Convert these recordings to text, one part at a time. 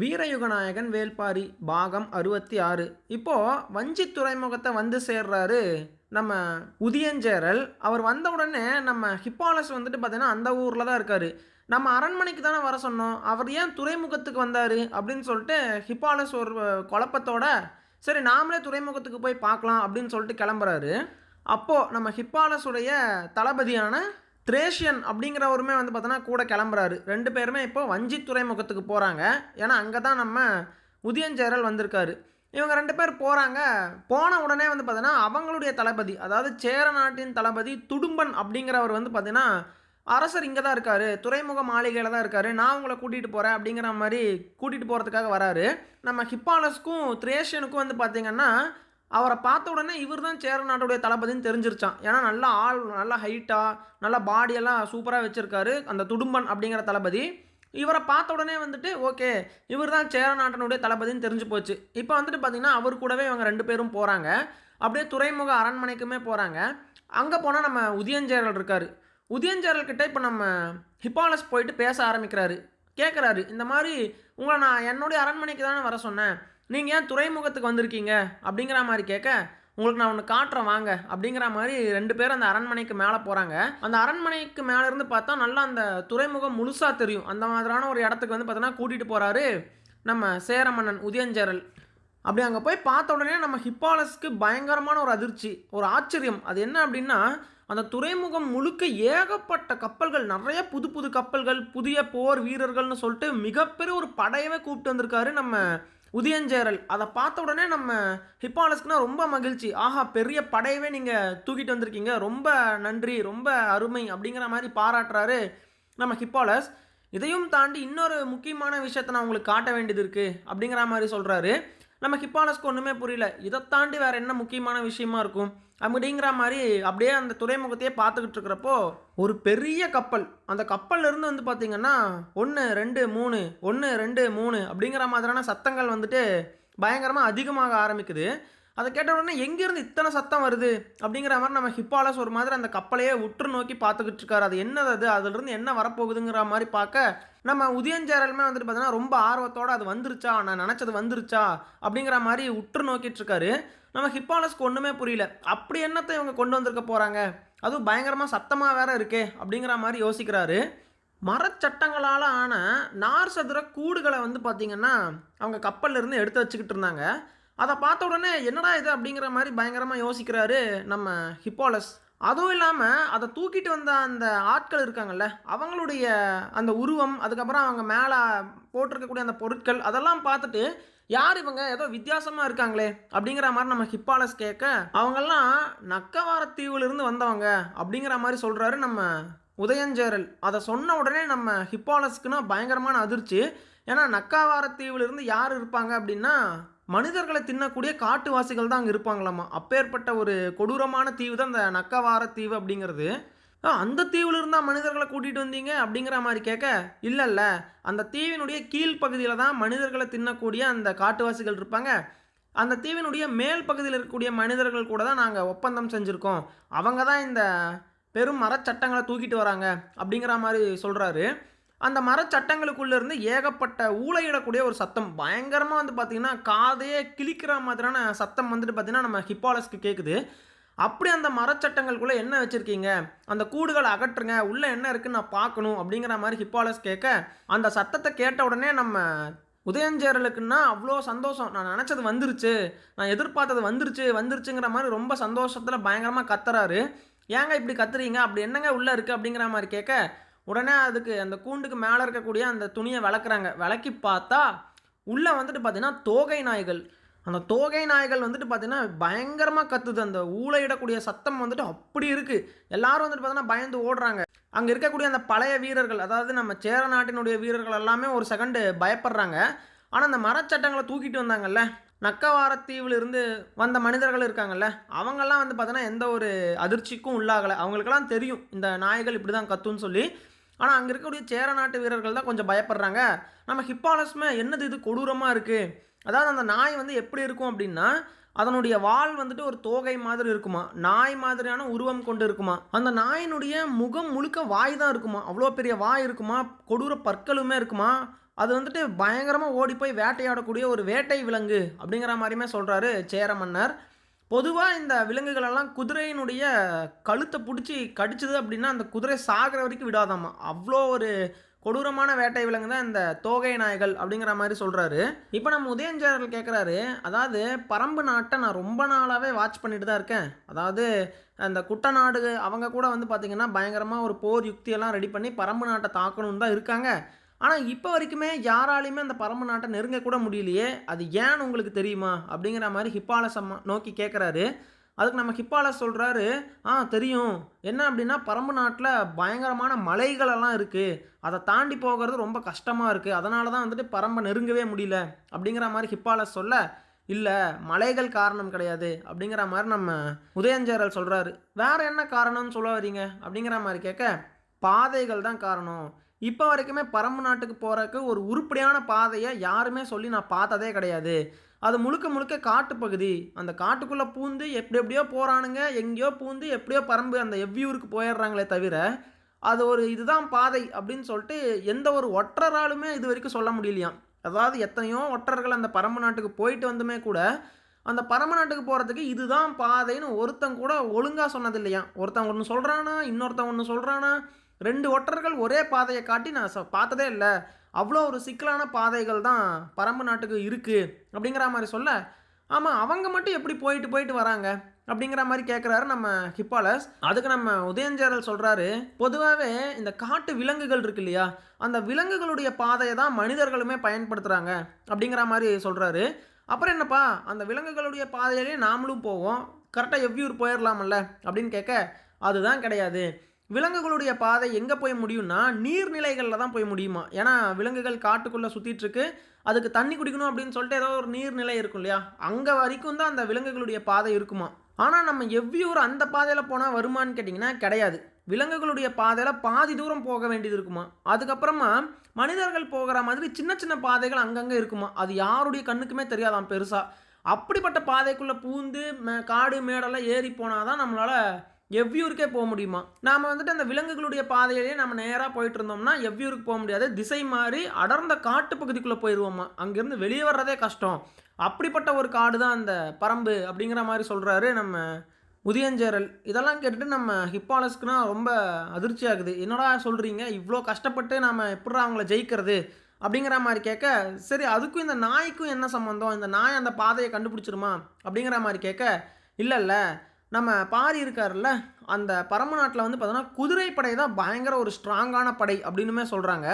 வீரயுகநாயகன் வேல்பாரி பாகம் அறுபத்தி ஆறு இப்போது வஞ்சி துறைமுகத்தை வந்து சேர்றாரு நம்ம உதியஞ்சேரல். அவர் வந்த உடனே நம்ம ஹிப்பாலஸ் வந்துட்டு பார்த்தீங்கன்னா அந்த ஊரில் தான் இருக்காரு. நம்ம அரண்மனைக்கு தானே வர சொன்னோம். அவர் ஏன் துறைமுகத்துக்கு வந்தார் அப்படின்னு சொல்லிட்டு ஹிப்பாலஸ் ஒரு குழப்பத்தோட சரி நாமளே துறைமுகத்துக்கு போய் பார்க்கலாம் அப்படின்னு சொல்லிட்டு கிளம்புறாரு. அப்போது நம்ம ஹிப்பாலஸுடைய தளபதியான த்ரேஷியன் அப்படிங்கிறவருமே வந்து பார்த்தோன்னா கூட கிளம்புறாரு. ரெண்டு பேருமே இப்போ வஞ்சி துறைமுகத்துக்கு போகிறாங்க ஏன்னா அங்கே தான் நம்ம உதயஞ்சேரல் வந்திருக்காரு. இவங்க ரெண்டு பேர் போகிறாங்க போன உடனே வந்து பார்த்தீங்கன்னா அவங்களுடைய தளபதி அதாவது சேர நாட்டின் தளபதி துடும்பன் அப்படிங்கிறவர் வந்து பார்த்தீங்கன்னா அரசர் இங்கே தான் இருக்கார். துறைமுக மாளிகையில் தான் இருக்கார். நான் உங்களை கூட்டிகிட்டு போகிறேன் அப்படிங்கிற மாதிரி கூட்டிகிட்டு போகிறதுக்காக வராரு. நம்ம ஹிப்பாலஸ்க்கும் த்ரேஷியனுக்கும் வந்து பார்த்திங்கன்னா அவரை பார்த்த உடனே இவர் தான் சேர நாட்டுடைய தளபதின்னு தெரிஞ்சிருச்சான். ஏன்னா நல்லா ஆள் நல்லா ஹைட்டாக நல்லா பாடியெல்லாம் சூப்பராக வச்சுருக்காரு அந்த துடும்பன் அப்படிங்கிற தளபதி. இவரை பார்த்த உடனே வந்துட்டு ஓகே இவர் தான் சேர நாட்டினுடைய தளபதின்னு தெரிஞ்சு போச்சு. இப்போ வந்துட்டு பார்த்தீங்கன்னா அவர் கூடவே இவங்க ரெண்டு பேரும் போகிறாங்க அப்படியே துறைமுக அரண்மனைக்குமே போகிறாங்க அங்கே போனால் நம்ம உதயஞ்சேரல் இருக்கார். உதயஞ்சேரல்கிட்ட இப்போ நம்ம ஹிப்பாலஸ் போயிட்டு பேச ஆரம்பிக்கிறாரு. கேட்குறாரு இந்த மாதிரி உங்களை நான் என்னுடைய அரண்மனைக்கு தானே வர சொன்னேன். நீங்கள் ஏன் துறைமுகத்துக்கு வந்திருக்கீங்க? அப்படிங்கிற மாதிரி கேட்க உங்களுக்கு நான் ஒன்று காட்டுறேன் வாங்க. அப்படிங்கிற மாதிரி ரெண்டு பேரும் அந்த அரண்மனைக்கு மேலே போகிறாங்க அந்த அரண்மனைக்கு மேலே இருந்து பார்த்தா நல்லா அந்த துறைமுகம் முழுசாக தெரியும். அந்த மாதிரியான ஒரு இடத்துக்கு வந்து பார்த்தோன்னா கூட்டிகிட்டு போகிறாரு நம்ம சேரமன்னன் உதயஞ்சேரல். அப்படி அங்கே போய் பார்த்த உடனே நம்ம ஹிப்பாலஸ்க்கு பயங்கரமான ஒரு அதிர்ச்சி ஒரு ஆச்சரியம். அது என்ன அப்படின்னா அந்த துறைமுகம் முழுக்க ஏகப்பட்ட கப்பல்கள் நிறைய புது புது கப்பல்கள் புதிய போர் வீரர்கள்னு சொல்லிட்டு மிகப்பெரிய ஒரு படையவே கூப்பிட்டு வந்திருக்காரு நம்ம உதயஞ்சேரல். அதை பார்த்த உடனே நம்ம ஹிப்பாலஸ்க்குனா ரொம்ப மகிழ்ச்சி. ஆஹா பெரிய படையவே நீங்கள் தூக்கிட்டு வந்திருக்கீங்க. ரொம்ப நன்றி ரொம்ப அருமை அப்படிங்கிற மாதிரி பாராட்டுறாரு நம்ம ஹிப்பாலஸ். இதையும் தாண்டி இன்னொரு முக்கியமான விஷயத்த நான் உங்களுக்கு காட்ட வேண்டியது இருக்குது அப்படிங்கிற மாதிரி சொல்கிறாரு நம்ம ஹிப்பாலஸ்க்கு ஒன்றுமே புரியல. இதை தாண்டி வேறு என்ன முக்கியமான விஷயமா இருக்கும்? அப்படிங்கிற மாதிரி அப்படியே அந்த துறைமுகத்தையே பார்த்துக்கிட்டு இருக்கிறப்போ ஒரு பெரிய கப்பல் அந்த கப்பல்லேருந்து வந்து பார்த்தீங்கன்னா ஒன்று ரெண்டு மூணு ஒன்று ரெண்டு மூணு அப்படிங்கிற மாதிரியான சத்தங்கள் வந்துட்டு பயங்கரமாக அதிகமாக ஆரம்பிக்குது. அதை கேட்ட உடனே எங்கேருந்து இத்தனை சத்தம் வருது? அப்படிங்கிற மாதிரி நம்ம ஹிப்பாலஸ் ஒரு மாதிரி அந்த கப்பலையே உற்று நோக்கி பார்த்துக்கிட்டு இருக்காரு. அது என்னது அது? அதுலேருந்து என்ன வரப்போகுதுங்கிற மாதிரி பார்க்க நம்ம உதயஞ்சேரலுமே வந்துட்டு பார்த்தீங்கன்னா ரொம்ப ஆர்வத்தோட அது வந்துருச்சா? நான் நினச்சது வந்துருச்சா? அப்படிங்கிற மாதிரி உற்று நோக்கிட்டு இருக்காரு. நம்ம ஹிப்பாலஸ்க்கு ஒன்றுமே புரியல. அப்படி என்னத்தை இவங்க கொண்டு வந்திருக்க போகிறாங்க அதுவும் பயங்கரமாக சத்தமாக வேற இருக்கே அப்படிங்கிற மாதிரி யோசிக்கிறாரு. மரச்சட்டங்களால் ஆன நார் சதுர கூடுகளை வந்து பார்த்திங்கன்னா அவங்க கப்பல்லிருந்து எடுத்து வச்சுக்கிட்டு இருந்தாங்க. அதை பார்த்த உடனே என்னடா இது? அப்படிங்கிற மாதிரி பயங்கரமாக யோசிக்கிறாரு நம்ம ஹிப்பாலஸ் அதுவும் இல்லாமல் அதை தூக்கிட்டு வந்த அந்த ஆட்கள் இருக்காங்கல்ல அவங்களுடைய அந்த உருவம் அதுக்கப்புறம் அவங்க மேலே போட்டிருக்கக்கூடிய அந்த பொருட்கள் அதெல்லாம் பார்த்துட்டு யார் இவங்க? ஏதோ வித்தியாசமாக இருக்காங்களே அப்படிங்கிற மாதிரி நம்ம ஹிப்பாலஸ் கேட்க அவங்கெல்லாம் நக்கவாரத்தீவுலேருந்து வந்தவங்க அப்படிங்கிற மாதிரி சொல்கிறாரு நம்ம உதயஞ்சேரல் அதை சொன்ன உடனே நம்ம ஹிப்பாலஸ்க்குன்னா பயங்கரமான அதிர்ச்சி. ஏன்னா நக்காவாரத்தீவுலேருந்து யார் இருப்பாங்க அப்படின்னா மனிதர்களை தின்னக்கூடிய காட்டுவாசிகள் தான் அங்கே இருப்பாங்களாமா? அப்பேற்பட்ட ஒரு கொடூரமான தீவு தான் இந்த நக்கவார தீவு அப்படிங்கிறது. அந்த தீவில் இருந்தால் மனிதர்களை கூட்டிகிட்டு வந்தீங்க அப்படிங்கிற மாதிரி கேட்க இல்லை இல்லை அந்த தீவினுடைய கீழ்ப்பகுதியில் தான் மனிதர்களை தின்னக்கூடிய அந்த காட்டுவாசிகள் இருப்பாங்க. அந்த தீவினுடைய மேல் பகுதியில் இருக்கக்கூடிய மனிதர்கள் கூட தான் நாங்கள் ஒப்பந்தம் செஞ்சுருக்கோம். அவங்க தான் இந்த பெரும் மரச்சட்டங்களை தூக்கிட்டு வராங்க அப்படிங்கிற மாதிரி சொல்கிறாரு அந்த மரச்சட்டங்களுக்குள்ள இருந்து ஏகப்பட்ட ஊழையிடக்கூடிய ஒரு சத்தம். பயங்கரமாக வந்து பார்த்தீங்கன்னா காதையே கிழிக்கிற மாதிரியான சத்தம் வந்துட்டு பார்த்தீங்கன்னா நம்ம ஹிப்பாலஸ்க்கு கேட்குது அப்படி அந்த மரச்சட்டங்களுக்குள்ளே என்ன வச்சுருக்கீங்க? அந்த கூடுகளை அகற்றுங்க. உள்ளே என்ன இருக்குன்னு நான் பார்க்கணும் அப்படிங்கிற மாதிரி ஹிப்பாலஸ் கேட்க அந்த சத்தத்தை கேட்ட உடனே நம்ம உதயஞ்சேரலுக்குன்னா அவ்வளோ சந்தோஷம். நான் நினச்சது வந்துருச்சு. நான் எதிர்பார்த்தது வந்துருச்சு வந்துருச்சுங்கிற மாதிரி ரொம்ப சந்தோஷத்தில் பயங்கரமாக கத்துறாரு. ஏங்க இப்படி கத்துறீங்க? அப்படி என்னங்க உள்ளே இருக்குது அப்படிங்கிற மாதிரி கேட்க உடனே அதுக்கு அந்த கூண்டுக்கு மேலே இருக்கக்கூடிய அந்த துணியை விளக்குறாங்க. விளக்கி பார்த்தா உள்ளே வந்துட்டு பார்த்தீங்கன்னா தோகை நாய்கள். அந்த தோகை நாய்கள் வந்துட்டு பார்த்தீங்கன்னா பயங்கரமாக கத்துது. அந்த ஊழையிடக்கூடிய சத்தம் வந்துட்டு அப்படி இருக்குது எல்லாரும் வந்துட்டு பார்த்தீங்கன்னா பயந்து ஓடுறாங்க. அங்கே இருக்கக்கூடிய அந்த பழைய வீரர்கள் அதாவது நம்ம சேர நாட்டினுடைய வீரர்கள் எல்லாமே ஒரு செகண்டு பயப்படுறாங்க. ஆனால் அந்த மரச்சட்டங்களை தூக்கிட்டு வந்தாங்கல்ல? நக்கவாரத்தீவிலிருந்து வந்த மனிதர்கள் இருக்காங்கல்ல? அவங்கெல்லாம் வந்து பார்த்தோன்னா எந்த ஒரு அதிர்ச்சிக்கும் உள்ளாகலை. அவங்களுக்கெல்லாம் தெரியும் இந்த நாய்கள் இப்படி தான் கத்துன்னு சொல்லி. ஆனால் அங்கே இருக்கக்கூடிய சேர நாட்டு வீரர்கள் தான் கொஞ்சம் பயப்படுறாங்க. நம்ம ஹிப்பாலஸ்மே என்னது இது கொடூரமாக இருக்குது அதாவது அந்த நாய் வந்து எப்படி இருக்கும் அப்படின்னா அதனுடைய வால் வந்துட்டு ஒரு தோகை மாதிரி இருக்குமா? நாய் மாதிரியான உருவம் கொண்டு இருக்குமா? அந்த நாயினுடைய முகம் முழுக்க வாய் தான் இருக்குமா? அவ்வளோ பெரிய வாய் இருக்குமா? கொடூர பற்களுமே இருக்குமா? அது வந்துட்டு பயங்கரமாக ஓடி போய் வேட்டையாடக்கூடிய ஒரு வேட்டை விலங்கு அப்படிங்கிற மாதிரியுமே சொல்கிறாரு சேர மன்னர். பொதுவாக இந்த விலங்குகளெல்லாம் குதிரையினுடைய கழுத்தை பிடிச்சி கடிச்சது அப்படின்னா அந்த குதிரை சாகிற வரைக்கும் விடாதாமா அவ்வளோ ஒரு கொடூரமான வேட்டை விலங்கு தான் இந்த தோகை நாய்கள் அப்படிங்கிற மாதிரி சொல்கிறாரு இப்போ நம்ம உதயஞ்சேரல் கேட்குறாரு அதாவது பரம்பு நாட்டை நான் ரொம்ப நாளாகவே வாட்ச் பண்ணிட்டு தான் இருக்கேன். அதாவது அந்த குட்டநாடு அவங்க கூட வந்து பார்த்திங்கன்னா பயங்கரமாக ஒரு போர் யுக்தியெல்லாம் ரெடி பண்ணி பரம்பு நாட்டை தாக்கணும்னு தான் இருக்காங்க. ஆனால் இப்போ வரைக்குமே யாராலையுமே அந்த பரம்பு நாட்டை நெருங்கக்கூட முடியலையே. அது ஏன்னு உங்களுக்கு தெரியுமா? அப்படிங்கிற மாதிரி ஹிப்பாலஸ் அம்மா நோக்கி கேட்குறாரு அதுக்கு நம்ம ஹிப்பாலஸ் சொல்கிறாரு ஆ தெரியும். என்ன அப்படின்னா பரம்பு நாட்டில் பயங்கரமான மலைகளெல்லாம் இருக்குது அதை தாண்டி போகிறது ரொம்ப கஷ்டமாக இருக்குது அதனால தான் வந்துட்டு பரம்பை நெருங்கவே முடியல. அப்படிங்கிற மாதிரி ஹிப்பாலஸ் சொல்ல இல்லை மலைகள் காரணம் கிடையாது. அப்படிங்கிற மாதிரி நம்ம உதயஞ்சேரல் சொல்கிறாரு வேற என்ன காரணம்னு சொல்ல வரீங்க அப்படிங்கிற மாதிரி கேட்க பாதைகள் தான் காரணம். இப்போ வரைக்குமே பரம்பு நாட்டுக்கு போகிறதுக்கு ஒரு உருப்படியான பாதையை யாருமே சொல்லி நான் பார்த்ததே கிடையாது. அது முழுக்க முழுக்க காட்டுப்பகுதி அந்த காட்டுக்குள்ளே பூந்து எப்படி எப்படியோ போகிறானுங்க எங்கேயோ பூந்து எப்படியோ பரம்பு அந்த எவ்வியூருக்கு போயிடுறாங்களே தவிர அது ஒரு இதுதான் பாதை அப்படின்னு சொல்லிட்டு எந்த ஒரு ஒற்றராலுமே இது வரைக்கும் சொல்ல முடியலையாம் அதாவது எத்தனையோ ஒற்றர்கள் அந்த பரம்பு நாட்டுக்கு போயிட்டு வந்துமே கூட அந்த பரம நாட்டுக்கு போகிறதுக்கு இதுதான் பாதைன்னு ஒருத்தன் கூட ஒழுங்காக சொன்னது இல்லையா ஒருத்தன் ஒன்று சொல்கிறானா இன்னொருத்தன் ஒன்று சொல்கிறானா ரெண்டு ஒற்றர்கள் ஒரே பாதையை காட்டி நான் பார்த்ததே இல்லை. அவ்வளோ ஒரு சிக்கலான பாதைகள் தான் பரம்பு நாட்டுக்கு இருக்குது அப்படிங்கிற மாதிரி சொல்ல ஆமாம் அவங்க மட்டும் எப்படி போயிட்டு போயிட்டு வராங்க? அப்படிங்கிற மாதிரி கேட்குறாரு நம்ம ஹிப்பாலஸ். அதுக்கு நம்ம உதயஞ்சேரல் சொல்கிறாரு பொதுவாகவே இந்த காட்டு விலங்குகள் இருக்கு இல்லையா? அந்த விலங்குகளுடைய பாதையை தான் மனிதர்களுமே பயன்படுத்துகிறாங்க அப்படிங்கிற மாதிரி சொல்கிறாரு அப்புறம் என்னப்பா அந்த விலங்குகளுடைய பாதையிலே நாமளும் போவோம். கரெக்டாக எவ்வியூர் போயிடலாமல்ல அப்படின்னு கேட்க அதுதான் கிடையாது. விலங்குகளுடைய பாதை எங்கே போய் முடியும்னா நீர்நிலைகளில் தான் போய் முடியுமா? ஏன்னா விலங்குகள் காட்டுக்குள்ளே சுற்றிட்டு இருக்கு அதுக்கு தண்ணி குடிக்கணும் அப்படின்னு சொல்லிட்டு ஏதோ ஒரு நீர்நிலை இருக்கும் இல்லையா? அங்கே வரைக்கும் தான் அந்த விலங்குகளுடைய பாதை இருக்குமா? ஆனால் நம்ம எவ்வியூர் அந்த பாதையில் போனால் வருமான்னு கேட்டிங்கன்னா கிடையாது. விலங்குகளுடைய பாதையில் பாதி தூரம் போக வேண்டியது இருக்குமா? அதுக்கப்புறமா மனிதர்கள் போகிற மாதிரி சின்ன சின்ன பாதைகள் அங்கங்கே இருக்குமா? அது யாருடைய கண்ணுக்குமே தெரியாதான் பெருசாக அப்படிப்பட்ட பாதைக்குள்ளே பூந்து மே- காடு மேடெல்லாம் ஏறி போனால் தான் நம்மளால் எவ்வியூருக்கே போக முடியுமா? நாம் வந்துட்டு அந்த விலங்குகளுடைய பாதையிலேயே நம்ம நேராக போயிட்டு இருந்தோம்னா எவ்வியூருக்கு போக முடியாது. திசை மாறி அடர்ந்த காட்டு பகுதிக்குள்ளே போயிடுவோமா அங்கேருந்து வெளியே வர்றதே கஷ்டம். அப்படிப்பட்ட ஒரு காடு தான் அந்த பரம்பு அப்படிங்கிற மாதிரி சொல்கிறாரு நம்ம உதயஞ்சேரல் இதெல்லாம் கேட்டுட்டு நம்ம ஹிப்பாலஸ்க்குனா ரொம்ப அதிர்ச்சி ஆகுது. என்னடா சொல்கிறீங்க இவ்வளோ கஷ்டப்பட்டு நம்ம எப்படி அவங்கள ஜெயிக்கிறது? அப்படிங்கிற மாதிரி கேட்க சரி அதுக்கும் இந்த நாய்க்கும் என்ன சம்மந்தம் இந்த நாய் அந்த பாதையை கண்டுபிடிச்சிருமா? அப்படிங்கிற மாதிரி கேட்க இல்லை இல்லை நம்ம பாரி இருக்காருல்ல அந்த பரம நாட்டில் வந்து பார்த்தோன்னா குதிரைப்படை தான் பயங்கர ஒரு ஸ்ட்ராங்கான படை அப்படின்னுமே சொல்கிறாங்க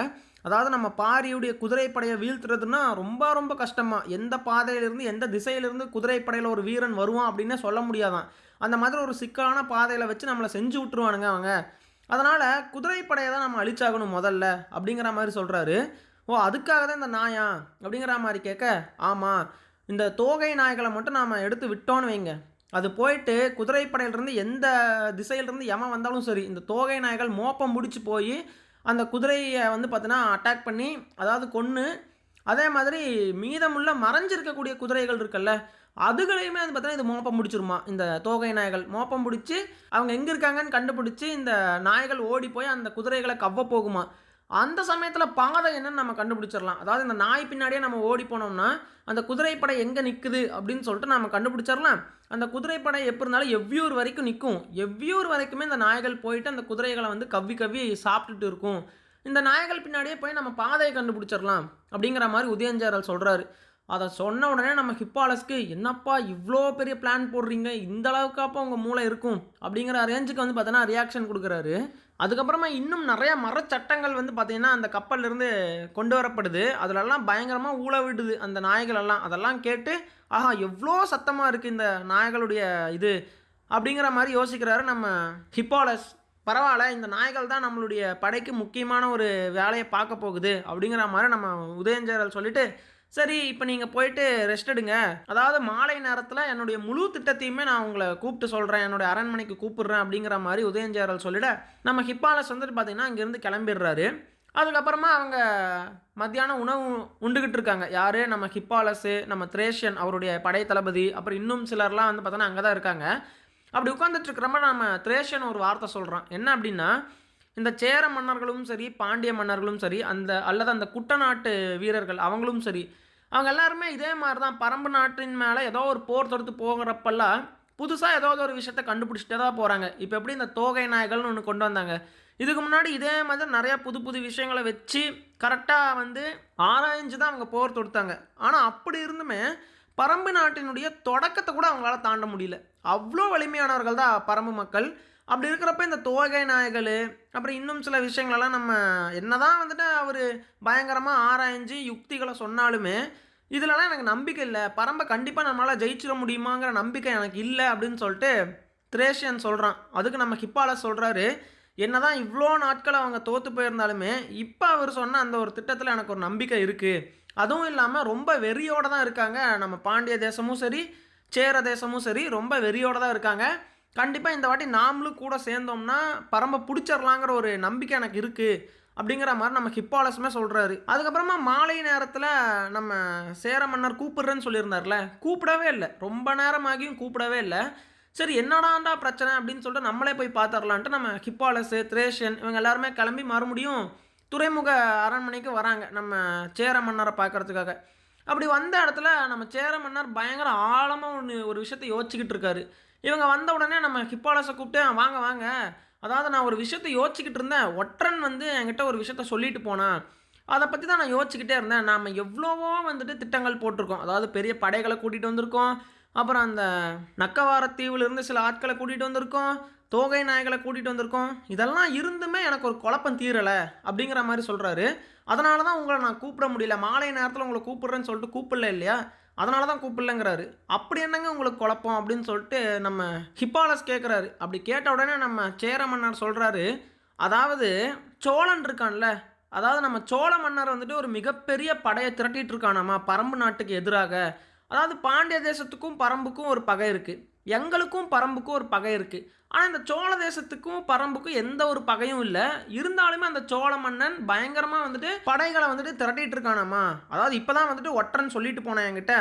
அதாவது நம்ம பாரியுடைய குதிரைப்படையை வீழ்த்துறதுன்னா ரொம்ப ரொம்ப கஷ்டமாக எந்த பாதையிலிருந்து எந்த திசையிலிருந்து குதிரைப்படையில் ஒரு வீரன் வருவான் அப்படின்னே சொல்ல முடியாதான். அந்த மாதிரி ஒரு சிக்கலான பாதையில் வச்சு நம்மளை செஞ்சு விட்டுருவானுங்க அவங்க. அதனால் குதிரைப்படையை தான் நம்ம அழிச்சாகணும் முதல்ல அப்படிங்கிற மாதிரி சொல்கிறாரு ஓ அதுக்காக தான் இந்த நாயா அப்படிங்கிற மாதிரி கேட்க ஆமாம் இந்த தோகை நாய்களை மட்டும் நாம் எடுத்து விட்டோன்னு வைங்க. அது போயிட்டு குதிரைப்படையிலிருந்து எந்த திசையிலிருந்து எவன் வந்தாலும் சரி இந்த தோகை நாய்கள் மோப்பம் முடிச்சு போய் அந்த குதிரையை வந்து பார்த்தீங்கன்னா அட்டாக் பண்ணி அதாவது கொன்று அதே மாதிரி மீதமுள்ள மறைஞ்சிருக்கக்கூடிய குதிரைகள் இருக்குல்ல அதுகளையுமே வந்து பார்த்தீங்கன்னா இது மோப்பம் முடிச்சிருமா இந்த தோகை நாய்கள். மோப்பம் பிடிச்சி அவங்க எங்கே இருக்காங்கன்னு கண்டுபிடிச்சி இந்த நாய்கள் ஓடி போய் அந்த குதிரைகளை கவ்வ போகுமா. அந்த சமயத்தில் பாதை என்னன்னு நம்ம கண்டுபிடிச்சிடலாம் அதாவது இந்த நாய் பின்னாடியே நம்ம ஓடி போனோம்னா அந்த குதிரைப்படை எங்கே நிற்குது அப்படின்னு சொல்லிட்டு நம்ம கண்டுபிடிச்சிடலாம் அந்த குதிரைப்படை எப்படி இருந்தாலும் எவ்வியூர் வரைக்கும் நிற்கும் எவ்வியூர் வரைக்குமே இந்த நாய்கள் போயிட்டு அந்த குதிரைகளை வந்து கவ்வி கவ்வி சாப்பிட்டுட்டு இருக்கும். இந்த நாய்கள் பின்னாடியே போய் நம்ம பாதையை கண்டுபிடிச்சிடலாம் அப்படிங்கிற மாதிரி உதயஞ்சேரல் சொல்கிறாரு அதை சொன்ன உடனே நம்ம ஹிப்பாலஸ்க்கு என்னப்பா இவ்வளோ பெரிய பிளான் போடுறீங்க? இந்த அளவுக்காப்பா உங்கள் மூளை இருக்கும்? அப்படிங்கிற ரேஞ்சுக்கு வந்து பார்த்தோன்னா ரியாக்ஷன் கொடுக்குறாரு. அதுக்கப்புறமா இன்னும் நிறைய மரச்சட்டங்கள் வந்து பார்த்திங்கன்னா அந்த கப்பல்லேருந்து கொண்டு வரப்படுது. அதிலெல்லாம் பயங்கரமாக ஊழ விடுது அந்த நாய்களெல்லாம். அதெல்லாம் கேட்டு ஆஹா எவ்வளோ சத்தமாக இருக்குது இந்த நாய்களுடைய இது? அப்படிங்கிற மாதிரி யோசிக்கிறாரு நம்ம ஹிப்பாலஸ். பரவாயில்ல இந்த நாய்கள் தான் நம்மளுடைய படைக்கு முக்கியமான ஒரு வேலையை பார்க்க போகுது அப்படிங்கிற மாதிரி நம்ம உதயஞ்சேரல் சொல்லிட்டு சரி இப்போ நீங்கள் போயிட்டு ரெஸ்ட் எடுங்க. அதாவது மாலை நேரத்தில் என்னுடைய முழு திட்டத்தையுமே நான் உங்களை கூப்பிட்டு சொல்கிறேன் என்னுடைய அரண்மனைக்கு கூப்பிடுறேன் அப்படிங்கிற மாதிரி உதயஞ்சேரல் சொல்லிட நம்ம ஹிப்பாலஸ் வந்துட்டு பார்த்தீங்கன்னா இங்கேருந்து கிளம்பிடுறாரு. அதுக்கப்புறமா அவங்க மத்தியானம் உணவு உண்டுகிட்டு இருக்காங்க. யார்? நம்ம ஹிப்பாலஸு நம்ம த்ரேஷியன் அவருடைய படை தளபதி அப்புறம் இன்னும் சிலர்லாம் வந்து பார்த்தோன்னா அங்கே தான் இருக்காங்க. அப்படி உட்காந்துட்டு இருக்கிறப்ப நம்ம த்ரேஷியன் ஒரு வார்த்தை சொல்கிறான் என்ன அப்படின்னா இந்த சேர மன்னர்களும் சரி பாண்டிய மன்னர்களும் சரி அந்த அல்லது அந்த குட்டநாட்டு வீரர்கள் அவங்களும் சரி அவங்க எல்லாருமே இதே மாதிரி தான் பரம்பு நாட்டின் மேலே ஏதோ ஒரு போர் தொடுத்து போகிறப்பெல்லாம் புதுசாக ஏதாவது ஒரு விஷயத்தை கண்டுபிடிச்சிட்டே தான் போகிறாங்க இப்போ எப்படி இந்த தோகை நாய்கள்னு ஒன்று கொண்டு வந்தாங்க. இதுக்கு முன்னாடி இதே மாதிரி நிறையா புது புது விஷயங்களை வச்சு கரெக்டாக வந்து ஆராய்ஞ்சு தான் அவங்க போர் தொடுத்தாங்க. ஆனால் அப்படி இருந்துமே பரம்பு நாட்டினுடைய தொடக்கத்தை கூட அவங்களால தாண்ட முடியல. அவ்வளோ வலிமையானவர்கள் தான் பரம்பு மக்கள். அப்படி இருக்கிறப்ப இந்த தோகை நாய்கள் அப்புறம் இன்னும் சில விஷயங்களெல்லாம் நம்ம என்னதான் வந்துட்டு அவர் பயங்கரமாக ஆராய்ஞ்சு யுக்திகளை சொன்னாலுமே இதுலலாம் எனக்கு நம்பிக்கை இல்லை. பரம்பை கண்டிப்பாக நம்மளால் ஜெயிச்சிட முடியுமாங்கிற நம்பிக்கை எனக்கு இல்லை அப்படின்னு சொல்லிட்டு திரேஷியன் சொல்கிறான் அதுக்கு நம்ம ஹிப்பால சொல்கிறாரு என்னதான் இவ்வளோ நாட்கள் அவங்க தோற்று போயிருந்தாலுமே இப்போ அவர் சொன்ன அந்த ஒரு திட்டத்தில் எனக்கு ஒரு நம்பிக்கை இருக்குது அதுவும் இல்லாமல் ரொம்ப வெறியோடு தான் இருக்காங்க. நம்ம பாண்டிய தேசமும் சரி சேர தேசமும் சரி ரொம்ப வெறியோடு தான் இருக்காங்க. கண்டிப்பாக இந்த வாட்டி நாமளும் கூட சேர்ந்தோம்னா பரம்பை பிடிச்சிடலாங்கிற ஒரு நம்பிக்கை எனக்கு இருக்குது அப்படிங்கிற மாதிரி நம்ம ஹிப்பாலஸுமே சொல்கிறாரு அதுக்கப்புறமா மாலை நேரத்தில் நம்ம சேர மன்னர் கூப்பிடுறேன்னு சொல்லியிருந்தார்ல கூப்பிடவே இல்லை. ரொம்ப நேரமாகியும் கூப்பிடவே இல்லை. சரி என்னடாண்டா பிரச்சனை அப்படின்னு சொல்லிட்டு நம்மளே போய் பார்த்துடலான்ட்டு நம்ம ஹிப்பாலஸு திரேஷன் இவங்க எல்லாருமே கிளம்பி மறுபடியும் துறைமுக அரண்மனைக்கு வராங்க நம்ம சேர மன்னரை பார்க்கறதுக்காக அப்படி வந்த இடத்துல நம்ம சேர மன்னர் பயங்கர ஆழமாக ஒன்று ஒரு விஷயத்தை யோசிச்சுக்கிட்டு இருக்காரு. இவங்க வந்த உடனே நம்ம ஹிப்பாலஸை கூப்பிட்டு வாங்க வாங்க. அதாவது நான் ஒரு விஷயத்தை யோசிச்சுக்கிட்டு இருந்தேன். ஒற்றன் வந்து என்கிட்ட ஒரு விஷயத்த சொல்லிட்டு போனான் அதை பற்றி தான் நான் யோசிச்சுக்கிட்டே இருந்தேன். நாம் எவ்வளவோ வந்துட்டு திட்டங்கள் போட்டிருக்கோம். அதாவது பெரிய படைகளை கூட்டிகிட்டு வந்திருக்கோம். அப்புறம் அந்த நக்கவாரத்தீவுலேருந்து சில ஆட்களை கூட்டிகிட்டு வந்திருக்கோம். தோகை நாய்களை கூட்டிகிட்டு வந்திருக்கோம். இதெல்லாம் இருந்துமே எனக்கு ஒரு குழப்பம் தீரலை அப்படிங்கிற மாதிரி சொல்கிறாரு அதனால தான் உங்களை நான் கூப்பிட முடியல. மாலை நேரத்தில் உங்களை கூப்பிட்றேன்னு சொல்லிட்டு கூப்பிடல இல்லையா? அதனால தான் கூப்பிடலங்கிறாரு. அப்படி என்னங்க உங்களுக்கு குழப்பம் அப்படின்னு சொல்லிட்டு நம்ம ஹிப்பாலஸ் கேட்குறாரு அப்படி கேட்ட உடனே நம்ம சேர மன்னர் சொல்கிறாரு அதாவது சோழன் இருக்கான்ல அதாவது நம்ம சோழ மன்னர் வந்துட்டு ஒரு மிகப்பெரிய படையை திரட்டிட்டு இருக்கானாமா பரம்பு நாட்டுக்கு எதிராக. அதாவது பாண்டிய தேசத்துக்கும் பரம்புக்கும் ஒரு பகை இருக்குது எங்களுக்கும் பரம்புக்கும் ஒரு பகை இருக்குது ஆனால் இந்த சோழ தேசத்துக்கும் பரம்புக்கும் எந்த ஒரு பகையும் இல்லை. இருந்தாலுமே அந்த சோழ மன்னன் பயங்கரமாக வந்துட்டு படைகளை வந்துட்டு திரட்டிட்டு இருக்கானாமா? அதாவது இப்போ தான் வந்துட்டு ஒற்றன் சொல்லிட்டு போனேன் என்கிட்ட.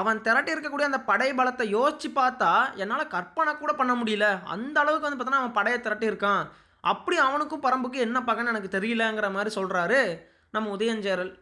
அவன் திரட்டி இருக்கக்கூடிய அந்த படை பலத்தை யோசிச்சு பார்த்தா என்னால் கற்பனை கூட பண்ண முடியல. அந்த அளவுக்கு வந்து பார்த்தோன்னா அவன் படையை திரட்டி இருக்கான். அப்படி அவனுக்கும் பரம்புக்கும் என்ன பகைன்னு எனக்கு தெரியலங்கிற மாதிரி சொல்கிறாரு நம்ம உதயஞ்சேரல்.